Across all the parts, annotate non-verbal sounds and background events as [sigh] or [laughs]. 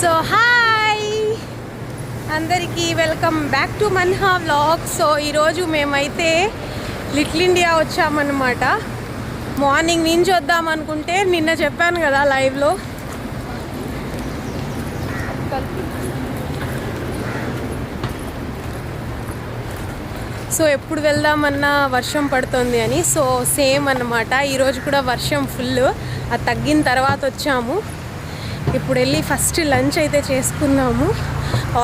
So hi! అందరికీ welcome back to Manha vlog. So ఈరోజు మేమైతే లిటిల్ ఇండియా వచ్చామన్నమాట. మార్నింగ్ నుంచి వద్దాం అనుకుంటే నిన్న చెప్పాను కదా లైవ్లో. సో ఎప్పుడు వెళ్దామన్నా వర్షం పడుతుంది అని. సో సేమ్ అనమాట ఈరోజు కూడా వర్షం ఫుల్. అది తగ్గిన తర్వాత వచ్చాము. ఇప్పుడు వెళ్ళి ఫస్ట్ లంచ్ అయితే చేసుకున్నాము.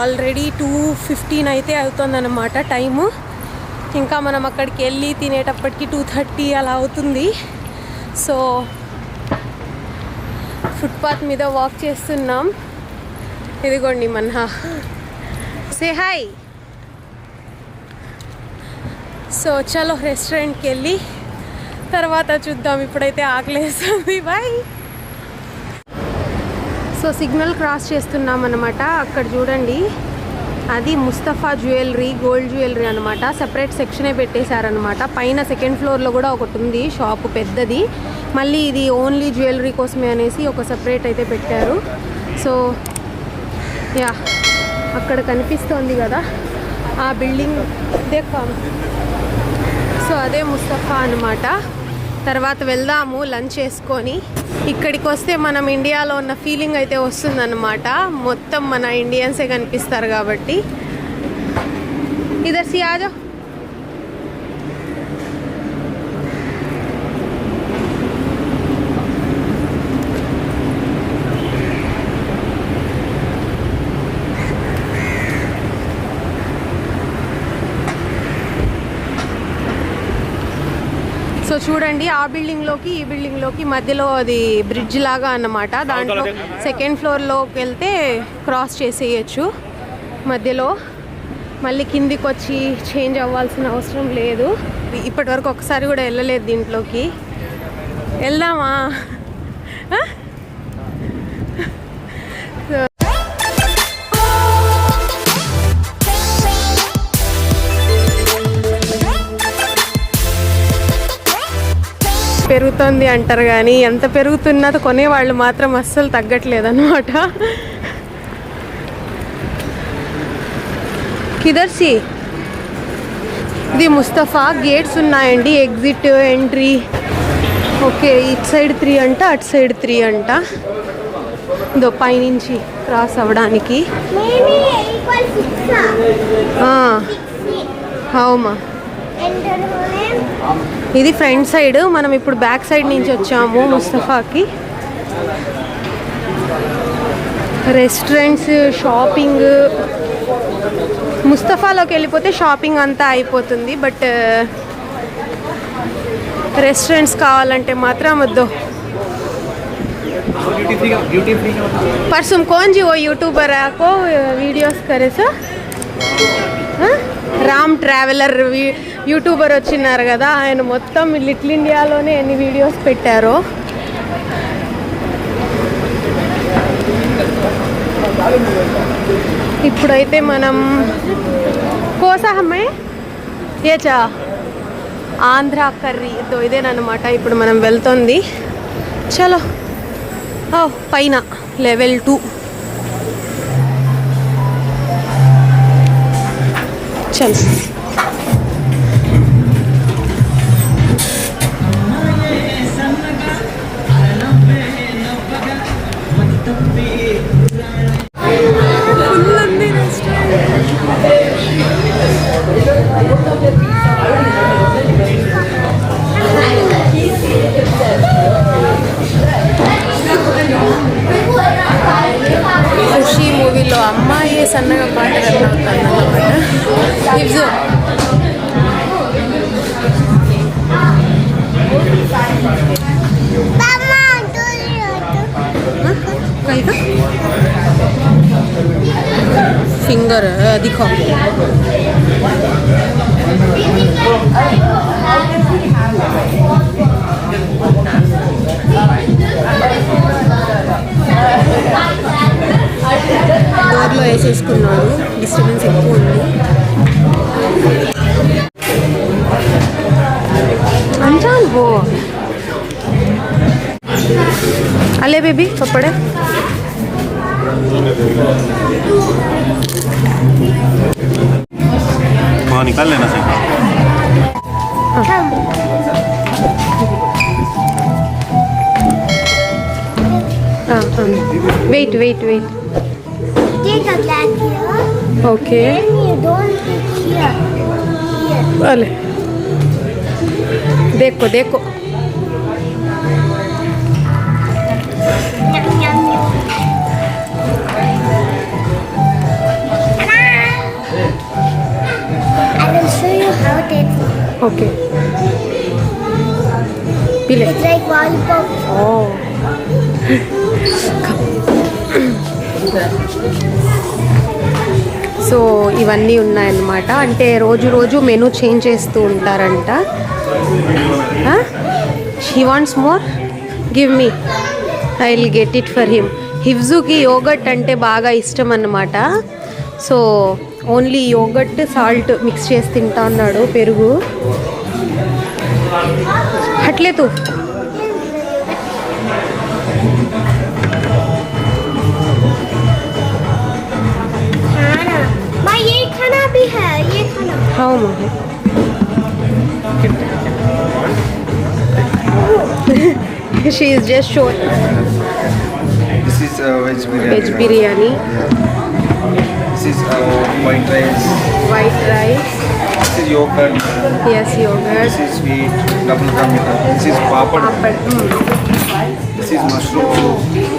ఆల్రెడీ టూ ఫిఫ్టీన్ అయితే అవుతుందన్నమాట టైము. ఇంకా మనం అక్కడికి వెళ్ళి తినేటప్పటికి టూ థర్టీ అలా అవుతుంది. సో ఫుట్పాత్ మీద వాక్ చేస్తున్నాం. ఇదిగోండి మన్హా. సే హాయ్ సో చలో రెస్టారెంట్కి వెళ్ళి తర్వాత చూద్దాం. ఇప్పుడైతే ఆకలేస్తుంది. బాయ్ సో సిగ్నల్ క్రాస్ చేస్తున్నాం అనమాట అక్కడ చూడండి. అది ముస్తఫా జ్యువెలరీ గోల్డ్ జ్యువెలరీ అనమాట సెపరేట్ సెక్షనే పెట్టేశారనమాట పైన సెకండ్ ఫ్లోర్లో కూడా ఒకటి ఉంది షాప్ పెద్దది. మళ్ళీ ఇది ఓన్లీ జ్యువెలరీ కోసమే అనేసి ఒక సెపరేట్ అయితే పెట్టారు. సో యా అక్కడ కనిపిస్తోంది కదా. ఆ బిల్డింగ్ దేకా సో అదే ముస్తఫా అనమాట తర్వాత వెళ్దాము లంచ్ చేసుకొని. ఇక్కడికి వస్తే మనం ఇండియాలో ఉన్న ఫీలింగ్ అయితే వస్తుందన్నమాట. మొత్తం మన ఇండియన్సే కనిపిస్తారు కాబట్టి. ఇదర్ సి చూడండి ఆ బిల్డింగ్లోకి ఈ బిల్డింగ్లోకి మధ్యలో అది బ్రిడ్జ్ లాగా అన్నమాట. దాంట్లో సెకండ్ ఫ్లోర్లోకి వెళ్తే క్రాస్ చేసేయచ్చు. మధ్యలో మళ్ళీ కిందికి వచ్చి చేంజ్ అవ్వాల్సిన అవసరం లేదు. ఇప్పటి వరకు ఒకసారి కూడా వెళ్ళలేదు దీంట్లోకి. వెళ్దామా? పెరుగుతుంది అంటారు కానీ ఎంత పెరుగుతున్నా కొనేవాళ్ళు మాత్రం అస్సలు తగ్గట్లేదు అనమాట కిదర్సి ఇది ముస్తఫా గేట్స్ ఉన్నాయండి ఎగ్జిట్ ఎంట్రీ. ఓకే ఇటు సైడ్ త్రీ అంట అటు సైడ్ త్రీ అంట. ఇదో పైనుంచి క్రాస్ అవ్వడానికి. అవుమా? ఇది ఫ్రంట్ సైడ్ మనం ఇప్పుడు బ్యాక్ సైడ్ నుంచి వచ్చాము ముస్తఫాకి రెస్టారెంట్స్ షాపింగ్ ముస్తఫాలోకి వెళ్ళిపోతే షాపింగ్ అంతా అయిపోతుంది బట్ రెస్టారెంట్స్ కావాలంటే మాత్రం వద్దు ड्यूटी फ्री का ड्यूटी फ्री का परसों कौन जी वो यूट्यूबर है आपको वीडियोस करे सर రామ్ ట్రావెలర్ యూట్యూబర్ వచ్చినారు కదా ఆయన మొత్తం లిటిల్ ఇండియాలోనే ఎన్ని వీడియోస్ పెట్టారో. ఇప్పుడైతే మనం కోసాహమే? ఏచా ఆంధ్ర కర్రీ. తో ఇదేనమాట ఇప్పుడు మనం వెళ్తుంది. చలో. ఓ పైన లెవెల్ టూ. చల్. ಸಣ್ಣಗೆ ಪಾತ್ರೆ ಇದು फिंगर दिखाओ ఇవ్జు Mama, do you Kaiga finger దిఖో డోర్లో వేసేసుకున్నాడు disturbance ఎక్కువ ఉంది అంజాన్ वो अले बेबी कपड़े वहाँ निकाल लेना सही Come. Wait wait wait take glass here. Okay. Then you don't here. Here. Vale. Okay. Pile. It's like. Oh. [laughs] So ఇవన్నీ ఉన్నాయన్నమాట. అంటే రోజు రోజు మెనూ చేంజ్ చేస్తూ ఉంటారంట. He wants more give me I will get it for him హిబ్జుకి yogurt అంటే బాగా ఇష్టం అన్నమాట. So only yogurt salt mix చేసి తింటా ఉన్నాడు పెరుగు. అట్లేదు भी है ये खाना हाँ मोहे she is just showing This is uh, veg biryani. veg biryani This is uh, white rice. white rice This is yogurt. yes yogurt This is sweet. Double ka meetha. This is papad. papad mm, This is mushroom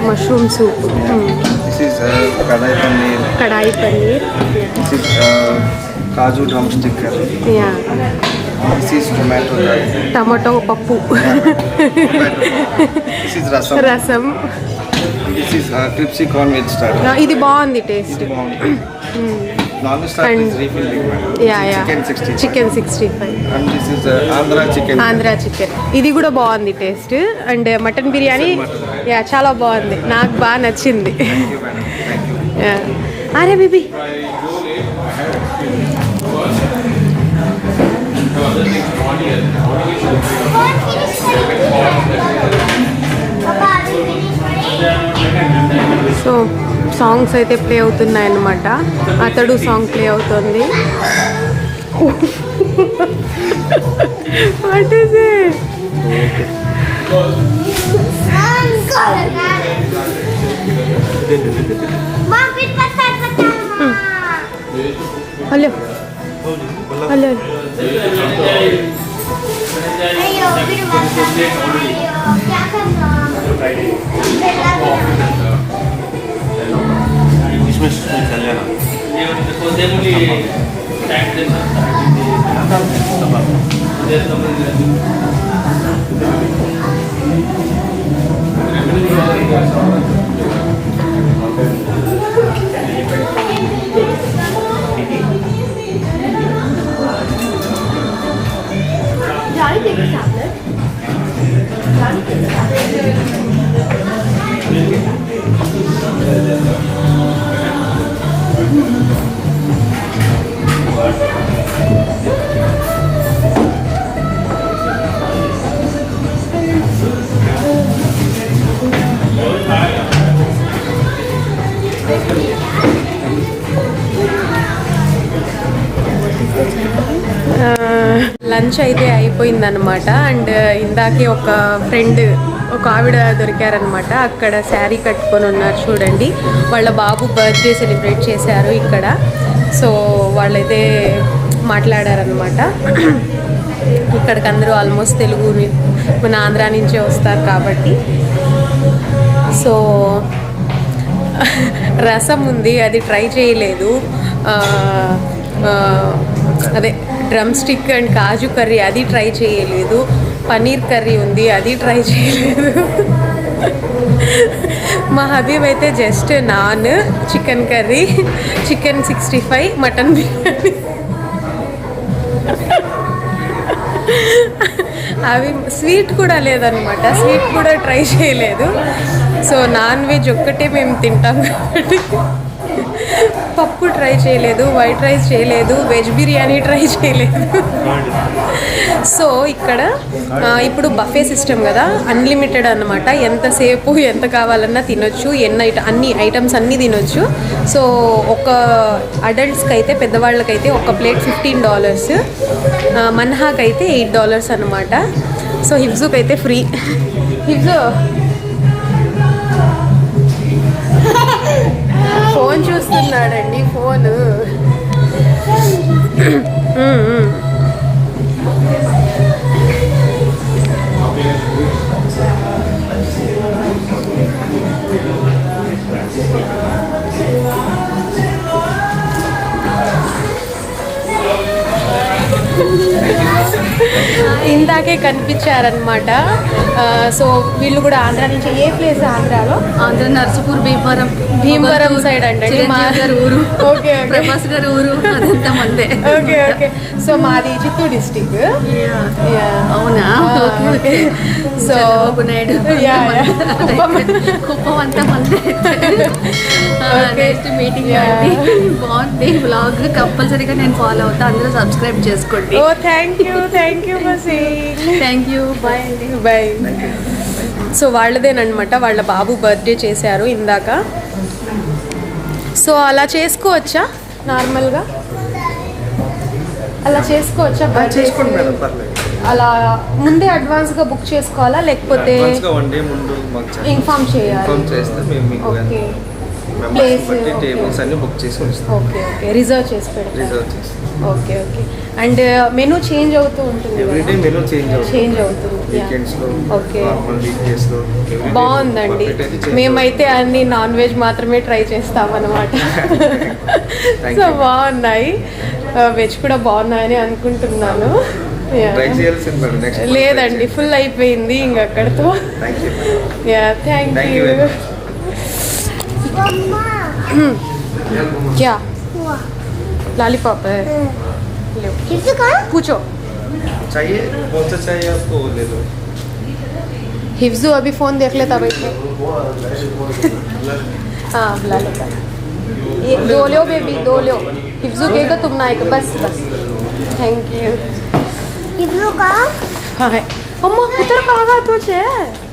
Mm, uh, uh, This is tomato curry. tomato pappu This is rasam. రసం uh. ఇది బాగుంది taste chicken sixty five chicken ఇది కూడా బాగుంది taste. And mutton uh, biryani yeah చాలా బాగుంది. నాకు బాగా నచ్చింది. అరే బిబి. సో సాంగ్స్ అయితే ప్లే అవుతున్నాయి అనమాట అతడు సాంగ్ ప్లే అవుతుంది. హలో హలో అయ్యో फिर पता अयो क्या करना फिर లంచ్ అయితే అయిపోయిందనమాట అండ్ ఇందాకే ఒక ఫ్రెండ్ ఒక ఆవిడ దొరికారనమాట అక్కడ శారీ కట్టుకొని ఉన్నారు చూడండి. వాళ్ళ బాబు బర్త్డే సెలబ్రేట్ చేశారు ఇక్కడ. సో వాళ్ళైతే మాట్లాడారనమాట ఇక్కడికి అందరూ ఆల్మోస్ట్ తెలుగు మన ఆంధ్ర నుంచే వస్తారు కాబట్టి. సో రసం ఉంది అది ట్రై చేయలేదు. అదే drum stick and kaju curry అది ట్రై చేయలేదు. పన్నీర్ కర్రీ ఉంది అది ట్రై చేయలేదు. మా హబీబ్ అయితే just naan chicken curry chicken sixty five mutton biryani. అవి స్వీట్ కూడా లేదనమాట స్వీట్ కూడా ట్రై చేయలేదు. సో నాన్ వెజ్ ఒక్కటే మేము తింటాం కాబట్టి. పప్పు ట్రై చేయలేదు వైట్ రైస్ చేయలేదు వెజ్ బిర్యానీ ట్రై చేయలేదు. సో ఇక్కడ ఇప్పుడు బఫే సిస్టమ్ కదా అన్లిమిటెడ్ అనమాట ఎంతసేపు ఎంత కావాలన్నా తినొచ్చు ఎన్ని ఐట అన్ని ఐటమ్స్ అన్నీ తినొచ్చు. సో ఒక అడల్ట్స్కి అయితే పెద్దవాళ్ళకైతే ఒక ప్లేట్ ఫిఫ్టీన్ డాలర్స్. మన్హాకైతే ఎయిట్ డాలర్స్ అనమాట సో హిబ్జుకైతే అయితే ఫ్రీ. హిబ్జు చూస్తున్నాడండి ఫోన్ ఇందాకే కనిపించారనమాట సో వీళ్ళు కూడా ఆంధ్ర నుంచి ఏ ప్లేస్ ఆంధ్రాలో? ఆంధ్ర నర్సపూర్ భీమవరం భీమవరం సైడ్ అండి. ఊరు ఓకే ప్రభాస్ గారి ఊరు అదంతా మందే. Okay okay. సో మాది చిత్తూరు డిస్టిక్ అవునా? Okay so Naidu. కుప్పం. అంతా మందే. Next meeting. బాగుంది. బ్లాగ్ కంపల్సరీగా నేను ఫాలో అవుతా. అందరూ సబ్స్క్రైబ్ చేసుకోండి. ఓ thank you thank you thank you bye అండి. బాయ్ సో వాళ్ళదేనమాట వాళ్ళ బాబు బర్త్డే చేశారు ఇందాక. సో అలా చేసుకోవచ్చా? నార్మల్గా అలా చేసుకోవచ్చా? చేసుకోండి మేడం పర్లేదు. అలా ముందే అడ్వాన్స్గా బుక్ చేసుకోవాలా? లేకపోతే చేయాలి. ఇన్ఫార్మ్ మీకు ఓకే. okay. టేబుల్స్ అన్ని బుక్ చేసి ఉంచుతాం ఓకే ఓకే రిజర్వ్ చేసి పెడతారు. రిజర్వ్ చేసి okay okay. And menu change అవుతూ ఉంటుంది ఎవ్రీ డే మెనూ చేంజ్ అవుతుంది. చేంజ్ అవుతుంది. వీకెండ్స్లో Okay. నార్మల్ వీక్ డేస్లో బాగుందండి. మేమైతే అన్ని నాన్ వెజ్ మాత్రమే ట్రై చేస్తామన్నమాట. [laughs] Thank so. బాగున్నాయి. వెజ్ కూడా బాగున్నాయని అనుకుంటున్నాను. లేదండి ఫుల్ అయిపోయింది ఇంక అక్కడితో. You thank you you lollipop है। लो किसी पूछो। चाहिए? कौन सा चाहिए आपको? ले लो। हिफ्जू अभी फ़ोन देख लेता के हाँ बुला लेता ये दो लो बेबी दो लो। हिफ्जू कहेगा तुम ना आएगा बस बस। थैंक यू का हाँ है। अम्मा उधर कहाँ तुझे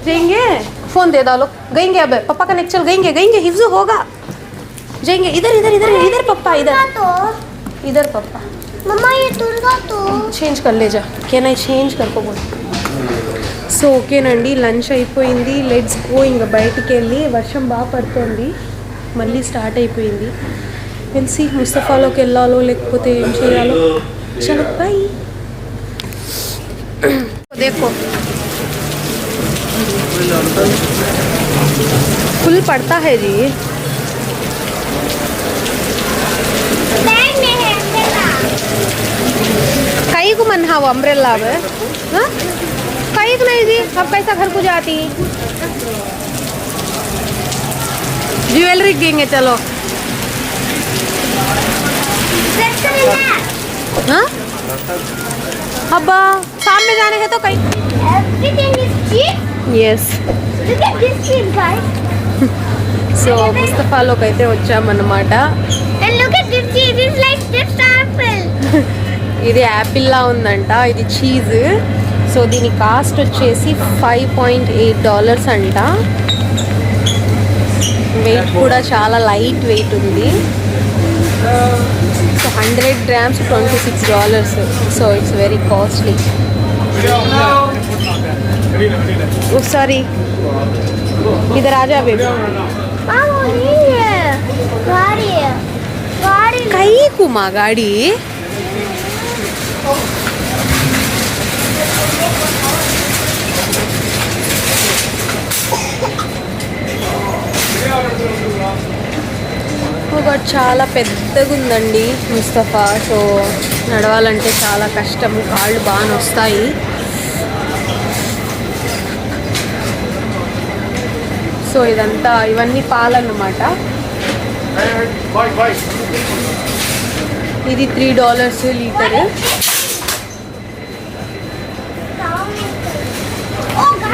जाएँगे। फ़ोन दे डालो। गएँगे अब। पापा का नेक चल गएँगे गएँगे। हिफ्जू होगा। जाएँगे। इधर इधर इधर इधर पापा इधर। तो। इधर पापा मम्मा ये तुरगा तो చేంజ్ కర్ లేజా కెన్ ఐ చేంజ్ కనుకోబోదు సో ఓకేనండి లంచ్ అయిపోయింది లెట్స్ గో ఇంకా బయటికి వెళ్ళి వర్షం బాగా పడుతోంది మళ్ళీ స్టార్ట్ అయిపోయింది తెలిసి ముస్తఫాలోకి వెళ్ళాలో లేకపోతే ఏం చేయాలో చలో బై देखो फुल पड़ता है जी कई को मन हाँ वो अम्ब्रेला अब हाँ कई को नहीं जी अब कैसा घर को जाती ज्वेलरी देंगे चलो हाँ अब सामने जाने हैं तो कहीं Everything is cheap. Yes Look at this cheap guys. So ముస్తఫాలోకి అయితే వచ్చామన్నమాట And look at this cheese. It's like this apple. ఇది యాపిల్లా ఉందంట ఇది చీజ్. సో దీని కాస్ట్ వచ్చేసి ఫైవ్ పాయింట్ ఎయిట్ డాలర్స్ అంట. వెయిట్ కూడా చాలా లైట్ వెయిట్ ఉంది. So hundred grams twenty six dollars so it's very costly sorry ఇది రాజా బేబీ కుమా గాడి. ఒక చాలా పెద్దగా ఉందండి ముస్తఫా. సో నడవాలంటే చాలా కష్టం. కాళ్ళు బాగా వస్తాయి సో ఇదంతా ఇవన్నీ పాలన్నమాట. ఇది త్రీ డాలర్స్ లీటర్.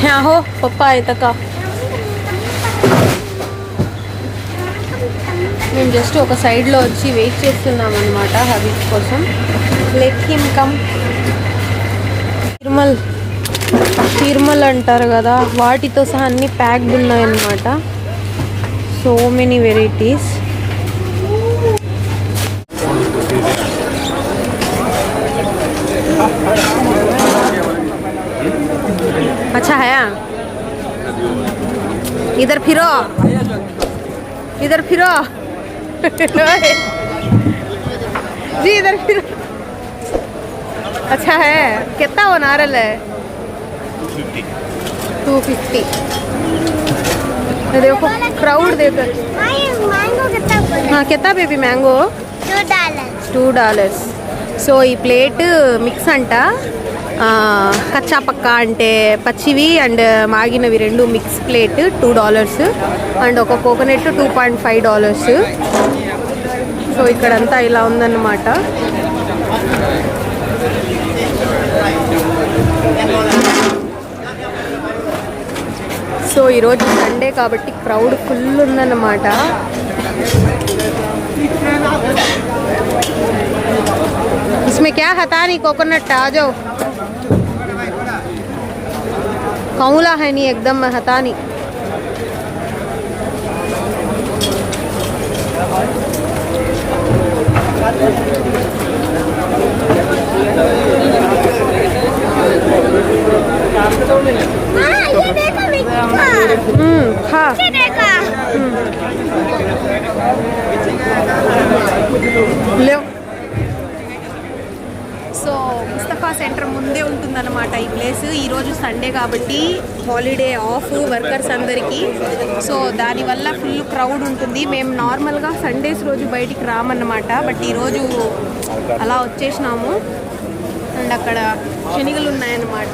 हाँ हो पप्पा आए तक का మేము జస్ట్ ఒక సైడ్లో వచ్చి వెయిట్ చేస్తున్నాం అనమాట హబీబ్ కోసం let him come Tirumal Tirumal అంటారు కదా వాటితో సహా అన్ని ప్యాక్డ్ ఉన్నాయన్నమాట సో మెనీ వెరైటీస్ अच्छा है इधर फिरो इधर फिरो जी इधर फिरो अच्छा है कितना वो नारल है टू फिफ्टी देखो क्राउड देखो My mango कितना बोला? हाँ कितना baby mango Two dollars. Two dollars so ఈ ప్లేట్ మిక్స్ అంట ఆ, కచ్చా పక్కా అంటే పచ్చివి అండ్ మాగినవి రెండు mix plate two dollars and ఒక coconut two point five dollars so ఇక్కడంతా ఇలా ఉందన్నమాట సో ఈరోజు సండే కాబట్టి క్రౌడ్ ఫుల్ ఉందన్నమాట इसमें क्या हता नहीं कोकोनट आ जाओ कौला है नहीं एकदम हता नहीं। हम्म, हम्म। ले। సెంటర్ ముందే ఉంటుందన్నమాట ఈ ప్లేస్. ఈరోజు సండే కాబట్టి హాలిడే ఆఫ్ వర్కర్స్ అందరికీ. సో దానివల్ల ఫుల్ క్రౌడ్ ఉంటుంది. మేము నార్మల్గా సండేస్ రోజు బయటికి రామన్నమాట. బట్ ఈరోజు అలా వచ్చేసినాము. అండ్ అక్కడ శనిగలు ఉన్నాయన్నమాట.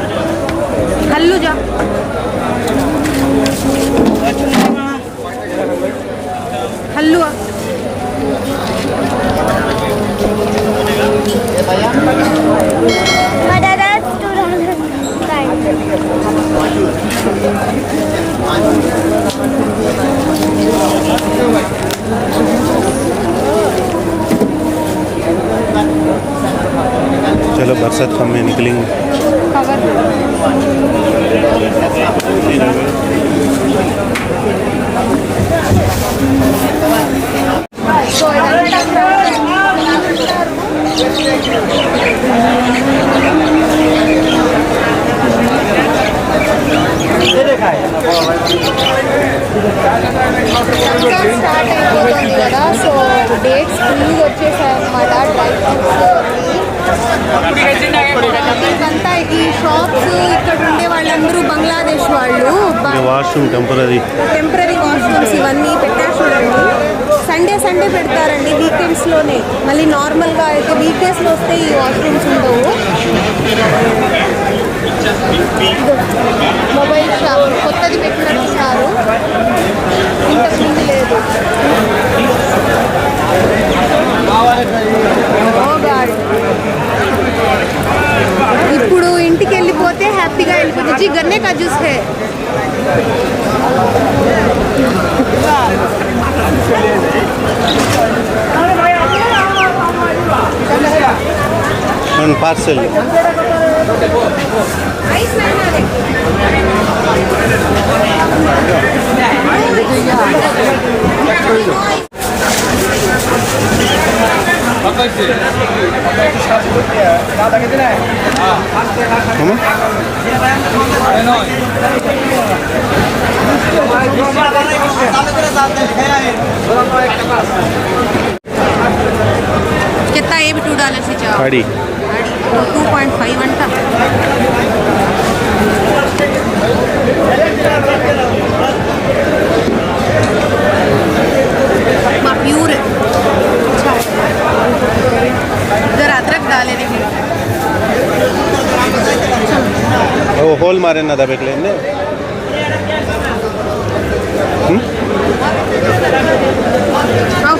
अल्लू जा। हल्लू चलो बरसात कम में निकलेंगे। కవర్ సో ఇదంతా స్టార్ట్ అయిపోతుంది కదా సో డేట్స్ ఫుల్ వచ్చేసాయి అన్నమాట డ్రై ఫ్రూట్స్ అంతా ఈ షాప్స్ ఇక్కడ ఉండే వాళ్ళందరూ బంగ్లాదేశ్ వాళ్ళు వాష్రూమ్ టెంపరీ టెంపరీ వాష్రూమ్స్ ఇవన్నీ పెట్టారు చూడండి. సండే సండే పెడతారండి వీకెండ్స్లోనే మళ్ళీ నార్మల్గా అయితే వీక్డేస్లో వస్తే ఈ వాష్రూమ్స్ ఉండవు. మొబైల్ షాప్ కొత్తది పెట్టినట్టు సారు ఇంతకుముందు లేదు ఇప్పుడు ఇంటికి వెళ్ళిపోతే హ్యాపీగా వెళ్ళిపోతే జీ గన్నే కజూస్ హే పార్సల్ कितना ये भी टू डॉलर से चाहो అడి टू पॉइंट फाइव अंटा प्यूर अच्छा है इधर अदरक डाले देखिए ఓ హోల్ మారేనా దబెట్లేండి आओ ये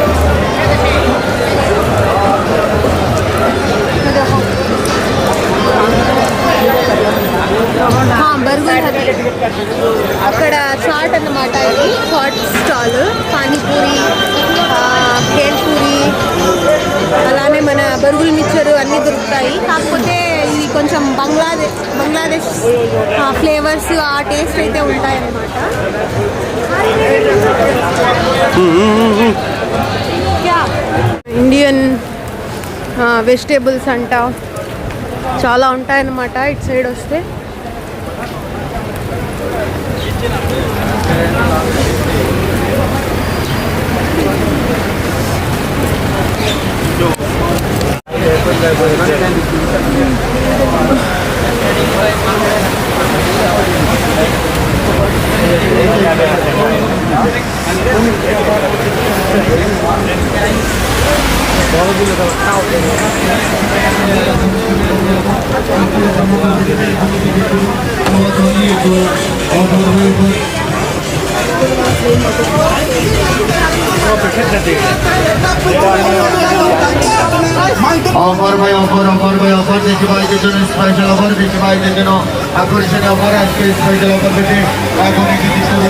này వెజిటేబుల్స్ అంట చాలా ఉంటాయన్నమాట ఇటు సైడ్ వస్తే. Offer by offer offer by offer দেখি ভাইদের জন্য স্পেশাল অফার দেখি ভাইদের জন্য আকর্ষণীয় অফার আজকে স্পেশাল অফার পেতে এখন একটি দৃশ্যকে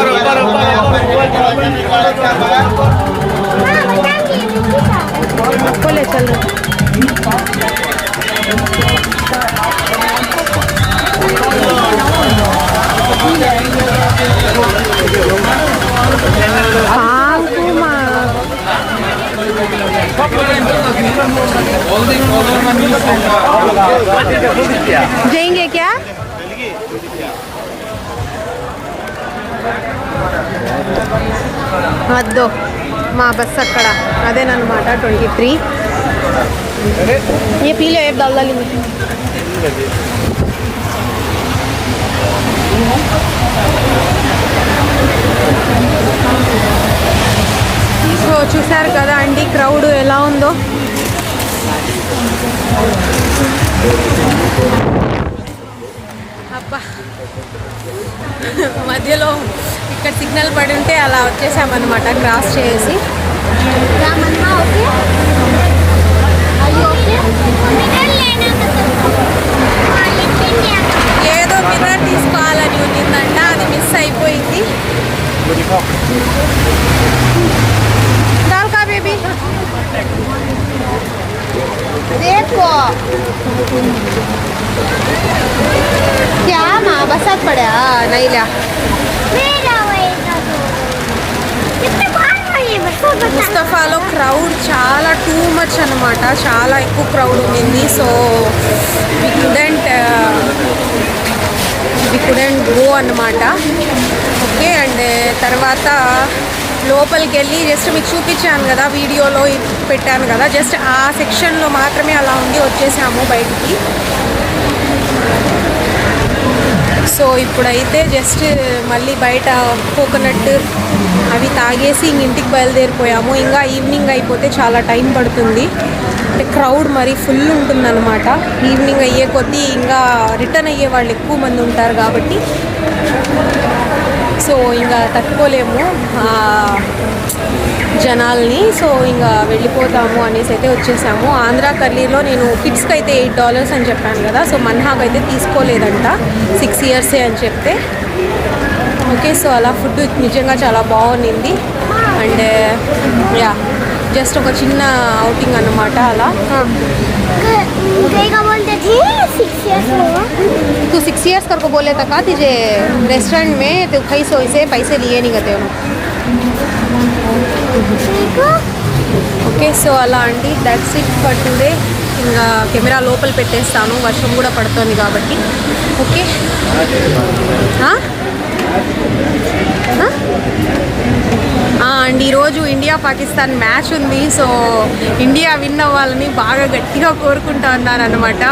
అదేనమాట ట్వంటీ త్రీ. ఏ పీలో ఏ దల్దాలి సో చూసారు కదా అండి క్రౌడ్ ఎలా ఉందో. అబ్బా. మధ్యలో ఇక్కడ సిగ్నల్ పడి ఉంటే అలా వచ్చేసామన్నమాట క్రాస్ చేసి. Ramanna okay are you okay mineral लेना हाँ लेकिन ఏదో మిర్రర్ తీసుకోవాలని ఉన్నిందంట అది మిస్ అయిపోయింది దాల్కా బేబీ देखो क्या माँ बसात पड़ा नहीं लिया ముస్తఫాలో క్రౌడ్ చాలా టూ మచ్ అనమాట చాలా ఎక్కువ క్రౌడ్ ఉండింది. So we couldn't we couldn't go అనమాట ఓకే అండ్ తర్వాత లోపలికి వెళ్ళి జస్ట్ మీకు చూపించాను కదా వీడియోలో పెట్టాను కదా జస్ట్ ఆ సెక్షన్లో మాత్రమే అలా ఉండి వచ్చేసాము బయటికి. సో ఇప్పుడైతే జస్ట్ మళ్ళీ బయట కోకోనట్ అవి తాగేసి ఇంక ఇంటికి బయలుదేరిపోయాము. ఇంకా ఈవినింగ్ అయిపోతే చాలా టైం పడుతుంది. అంటే క్రౌడ్ మరి ఫుల్ ఉంటుందన్నమాట. ఈవినింగ్ అయ్యే కొద్దీ ఇంకా రిటర్న్ అయ్యే వాళ్ళు ఎక్కువ మంది ఉంటారు కాబట్టి. సో ఇంకా తట్టుకోలేము జనాల్ని. సో ఇంకా వెళ్ళిపోతాము అనేసి అయితే వచ్చేసాము. ఆంధ్ర కర్లీలో నేను కిడ్స్కి అయితే ఎయిట్ డాలర్స్ అని చెప్పాను కదా. సో మన్హాకి అయితే తీసుకోలేదంట. సిక్స్ ఇయర్సే అని చెప్తే. ఓకే సో అలా ఫుడ్ నిజంగా చాలా బాగుండింది అండ్ యా జస్ట్ ఒక చిన్న అవుటింగ్ అన్నమాట అలా कई का बोलते थे सिक्स इयर्स हुआ तू सिक्स इयर्स करको बोले था का तुझे रेस्टोरेंट में तो कई सौ से पैसे लिए नहीं गए देखो ఓకే సో అలా అండి దట్స్ ఇట్ ఫర్ టుడే ఇంకా కెమెరా లోపల పెట్టేస్తాను వర్షం కూడా పడుతుంది కాబట్టి ఓకే ఆ? ఆ? ఆ, అండ్ ఈరోజు ఇండియా పాకిస్తాన్ మ్యాచ్ ఉంది. సో ఇండియా విన్ అవ్వాలని బాగా గట్టిగా కోరుకుంటా ఉన్నాను అనమాట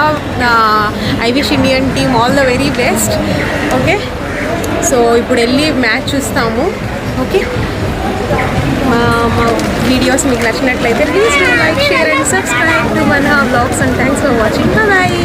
I wish Indian team all the very best. Okay? So ఇప్పుడు వెళ్ళి మ్యాచ్ చూస్తాము. ఓకే? మా మా వీడియోస్ మీకు నచ్చినట్లయితే please like share and subscribe to మన blogs and thanks for watching bye